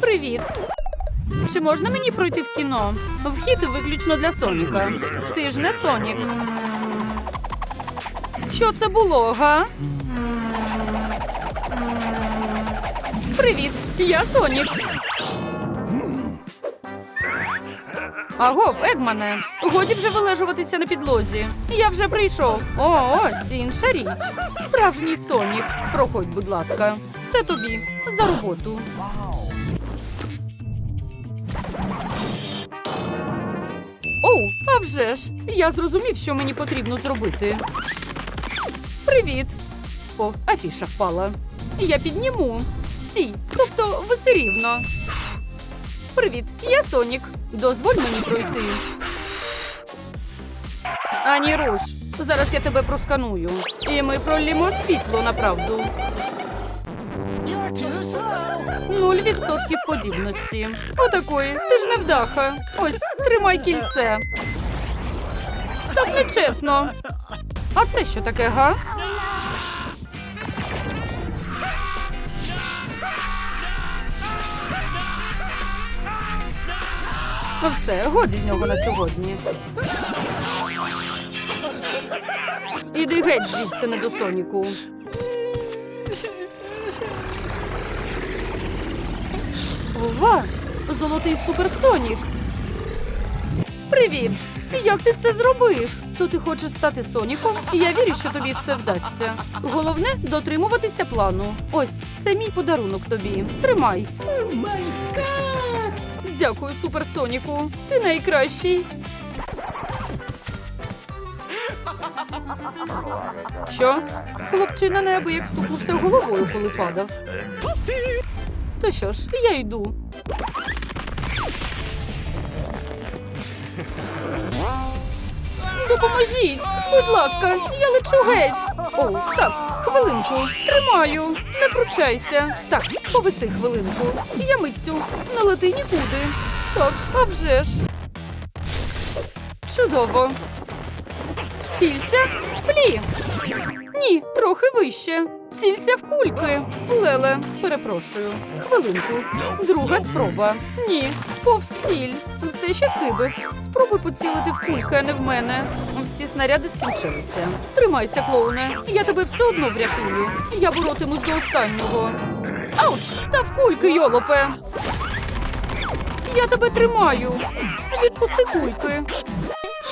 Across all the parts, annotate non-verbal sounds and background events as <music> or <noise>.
Привіт. Чи можна мені пройти в кіно? Вхід виключно для Соніка. Ти ж не Сонік. Що це було, га? Привіт, я Сонік. Агов, Егмане, годі вже вилежуватися на підлозі. Я вже прийшов. О, ось інша річ. Справжній Сонік. Проходь, будь ласка. Це тобі за роботу. Оу, а вже ж! Я зрозумів, що мені потрібно зробити. Привіт. О, афіша впала. Я підніму. Стій, тобто все рівно. Привіт, я Сонік. Дозволь мені пройти. Ані руш. Зараз я тебе просканую. І ми пролімо світло на правду. Нуль відсотків подібності. Отакої. Ти ж не вдаха. Ось, тримай кільце. Так нечесно. А це що таке, га? Ну все, годі з нього на сьогодні. Іди геть звідси не до Соніку. Ова! Золотий суперсонік. Привіт! Як ти це зробив? То ти хочеш стати Соніком? і Я вірю, що тобі все вдасться. Головне дотримуватися плану. Ось це мій подарунок тобі. Тримай. Дякую, суперсоніку. Ти найкращий. Що? Хлопчина неабияк стукнувся головою, коли падав. То що ж, я йду. Допоможіть! Будь ласка, я лечу геть. О, так, хвилинку. Тримаю. Не пручайся. Так, повиси хвилинку. Я митцю. Не лети нікуди. Так, а вже ж. Чудово. Цілься. Плі. Ні, трохи вище. Цілься в кульки. Леле, перепрошую. Хвилинку. Друга спроба. Ні, повз ціль. Все ще схибив. Спробуй поцілити в кульки, а не в мене. Всі снаряди скінчилися. Тримайся, клоуне. Я тебе все одно врятую. Я боротимусь до останнього. Ауч! Та в кульки, йолопе. Я тебе тримаю. Відпусти кульки.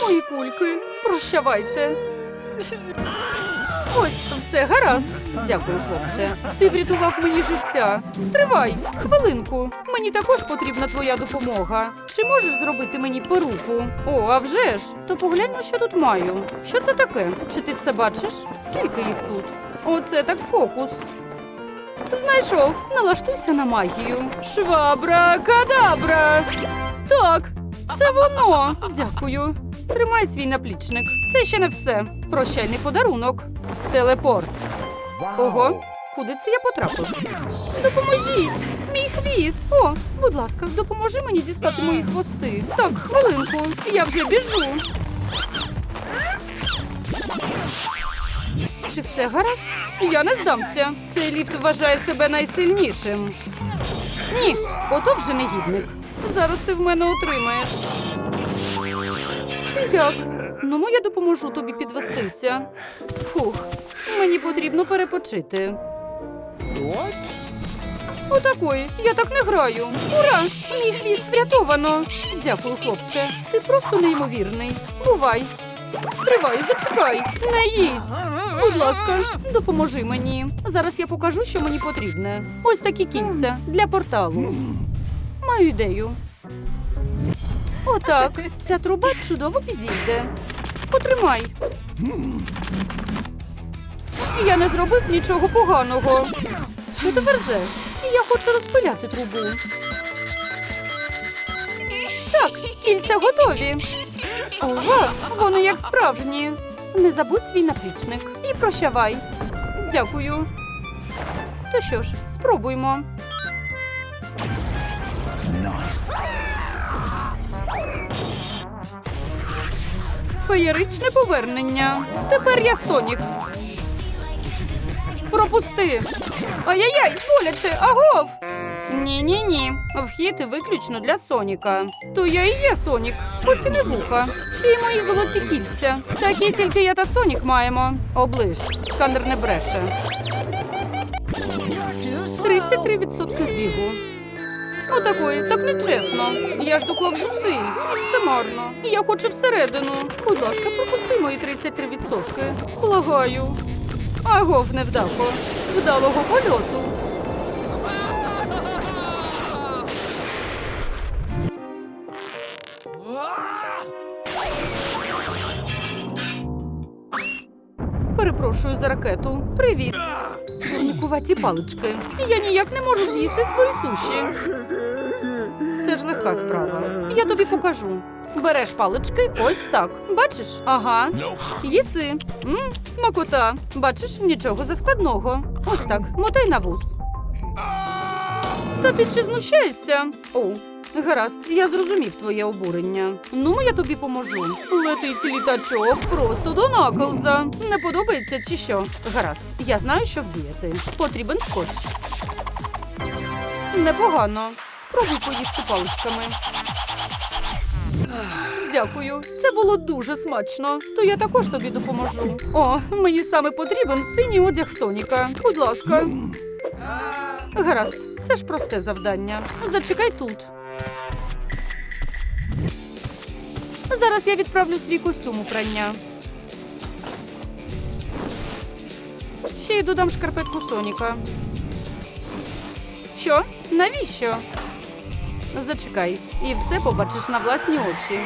Мої кульки. Прощавайте. Ось, все гаразд. Дякую, хлопче. Ти врятував мені життя. Стривай, хвилинку. Мені також потрібна твоя допомога. Чи можеш зробити мені поруку? О, а вже ж. То погляньмо, що тут маю. Що це таке? Чи ти це бачиш? Скільки їх тут? Оце так фокус. Знайшов. Налаштуйся на магію. Швабра кадабра. Так, це воно. Дякую. Тримай свій наплічник. Це ще не все. Прощальний подарунок. Телепорт. Ого, куди це я потрапив? Допоможіть! Мій хвіст! О, будь ласка, допоможи мені дістати мої хвости. Так, хвилинку, я вже біжу. Чи все гаразд? Я не здамся. Цей ліфт вважає себе найсильнішим. Ні, ото вже негідник. Зараз ти в мене отримаєш. Як? Ну, я допоможу тобі підвестися. Фух, мені потрібно перепочити. Отакої, я так не граю. Ура! Мій хвіст врятовано. Дякую, хлопче. Ти просто неймовірний. Бувай. Стривай, зачекай, не їдь. Будь ласка, допоможи мені. Зараз я покажу, що мені потрібне. Ось такі кільця для порталу. Маю ідею. Отак. Ця труба чудово підійде. Потримай. Я не зробив нічого поганого. Що ти верзеш? Я хочу розпиляти трубу. Так, кільця готові. Ова, вони як справжні. Не забудь свій наплічник і прощавай. Дякую. То що ж, спробуймо. Феєричне повернення. Тепер я Сонік. Пропусти. Ай-яй-яй, боляче, агов. Ні-ні-ні. Вхід виключно для Соніка. То я і є Сонік. Поціни вуха. Ще й мої золоті кільця. Такі тільки я та Сонік маємо. Оближ, сканер не бреше. 33% збігу. Отакої, так нечесно. Я ж доклав зусиль. І все марно. Я хочу всередину. Будь ласка, пропусти мої 33%. Благаю. Агов, невдахо. Вдалого польоту. Перепрошую за ракету. Привіт. Турникуваті палички. Я ніяк не можу з'їсти свої суші. Це ж легка справа. Я тобі покажу. Береш палички, ось так. Бачиш? Ага. Їси. М, смакота. Бачиш, нічого заскладного. Ось так, мотай на вус. Та ти чи знущаєшся? О, гаразд, я зрозумів твоє обурення. Ну, я тобі поможу. Летить літачок просто до Наклза. Не подобається чи що? Гаразд, я знаю, що вдіяти. Потрібен скотч. Непогано. Спробуй поїсти паличками. Дякую, це було дуже смачно. То я також тобі допоможу. О, мені саме потрібен синій одяг Соніка. Будь ласка. Гаразд, це ж просте завдання. Зачекай тут. Зараз я відправлю свій костюм у прання. Ще й додам шкарпетку Соніка. Що? Навіщо? Зачекай, і все побачиш на власні очі.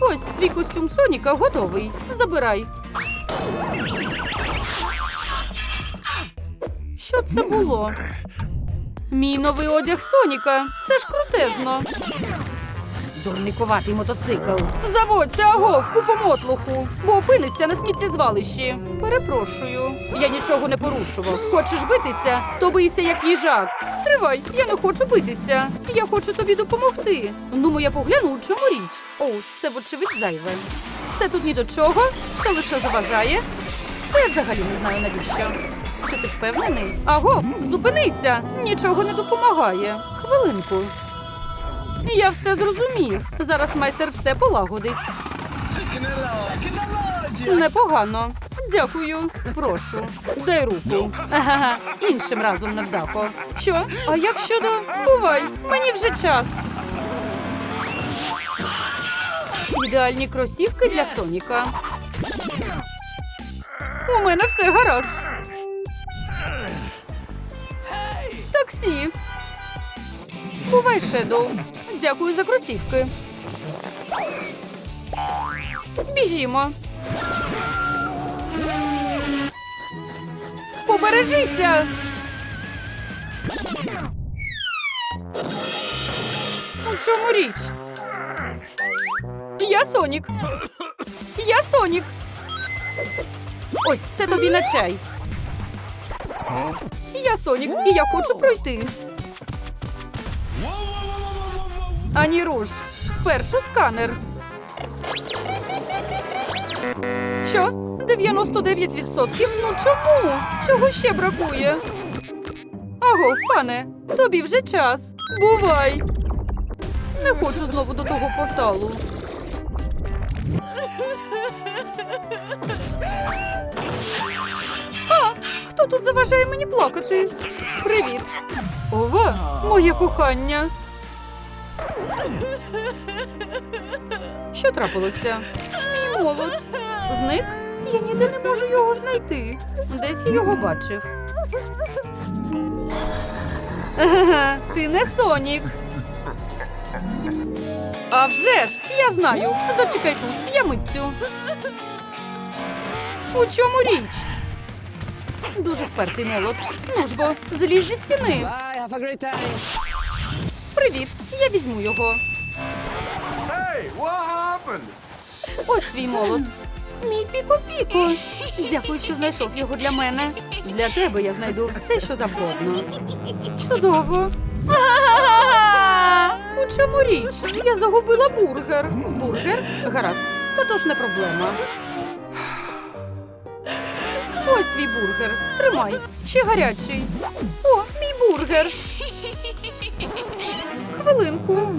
Ось твій костюм Соніка готовий. Забирай. Що це було? Мій новий одяг Соніка. Це ж крутезно. Дурникуватий мотоцикл. Заводься, агов, купу мотлуху, бо опинишся на сміттєзвалищі. Перепрошую, я нічого не порушував. Хочеш битися, то бийся як їжак. Стривай, я не хочу битися. Я хочу тобі допомогти. Ну, я погляну, у чому річ. О, це вочевидь зайве. Це тут ні до чого, це лише заважає. Це я взагалі не знаю навіщо. Чи ти впевнений? Аго, зупинися! Нічого не допомагає. Хвилинку. Я все зрозумів. Зараз майстер все полагодить. Непогано. Дякую. Прошу. Дай руку. Ага, іншим разом невдако. Що? А як щодо. Бувай, мені вже час. Ідеальні кросівки для Соніка. У мене все гаразд. Таксі. Бувай, Шедоу. Дякую за кросівки. Біжімо. Побережися. У чому річ? Я Сонік. Я Сонік. Ось це тобі на чай. Я Сонік, і я хочу пройти. Ані руш. Спершу сканер. Що? 99%? Ну чому? Чого ще бракує? Агов, пане, тобі вже час. Бувай. Не хочу знову до того порталу. А, хто тут заважає мені плакати? Привіт. Ова, моє кохання. Що трапилося? Мій молот. Зник? Я ніде не можу його знайти. Десь я його бачив. <laughs> Ти не Сонік. А вже ж, я знаю. Зачекай тут, я митцю. У чому річ? Дуже впертий молот. Ну ж бо, злізь зі стіни. Привіт, я візьму його. Hey, what happened? Ось твій молот. Мій піко-піко. Дякую, що знайшов його для мене. Для тебе я знайду все, що завгодно. Чудово. У чому річ? Я загубила бургер. Бургер? Гаразд. Та то ж не проблема. Ось твій бургер. Тримай, ще гарячий. О, мій бургер. Хвилинку. <laughs>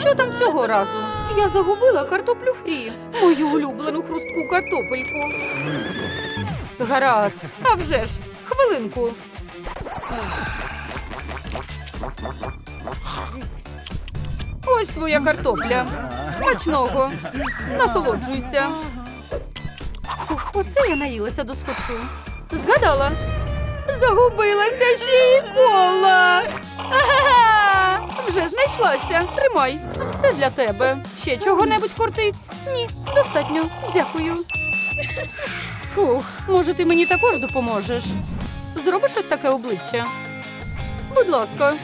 Що там цього разу? Я загубила картоплю фрі, мою улюблену хрустку картопельку. Гаразд, а вже ж, хвилинку. Ось твоя картопля. Смачного. Насолоджуйся. Оце я наїлася до схочу. Згадала. Загубилася ще і кола. Вже знайшлася. Тримай. Все для тебе. Ще чого-небудь кортить? Ні, достатньо. Дякую. Фух, може, ти мені також допоможеш? Зробиш ось таке обличчя? Будь ласка.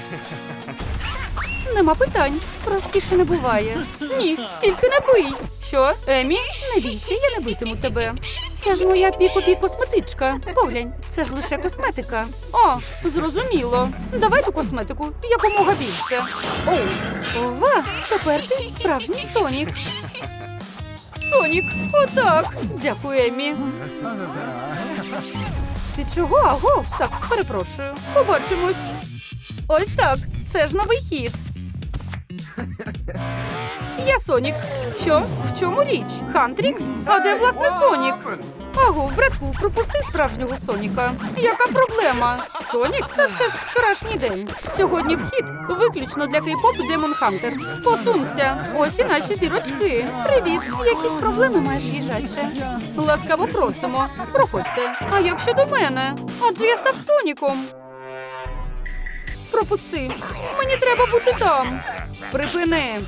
Нема питань. Простіше не буває. Ні, тільки не бий. Що, Емі? Не бійся, я не битиму тебе. Це ж моя піко-пі косметичка. Поглянь, це ж лише косметика. О, зрозуміло. Давай ту косметику якомога більше. О, ова, тепер ти справжній Сонік. Сонік, отак. Дякую, Емі. Ти чого? Аго, так, перепрошую. Побачимось. Ось так. Це ж новий хід. Я Сонік. Що? В чому річ? Хантрікс? А де власне Сонік? Аго, братку, пропусти справжнього Соніка. Яка проблема? Сонік? Та це ж вчорашній день. Сьогодні вхід виключно для кей-поп Demon Hunters. Посунься. Ось і наші зірочки. Привіт. Якісь проблеми маєш їжаче? Ласкаво просимо. Проходьте. А як щодо мене? Адже я став Соніком. Пропусти. Мені треба бути там. Припини.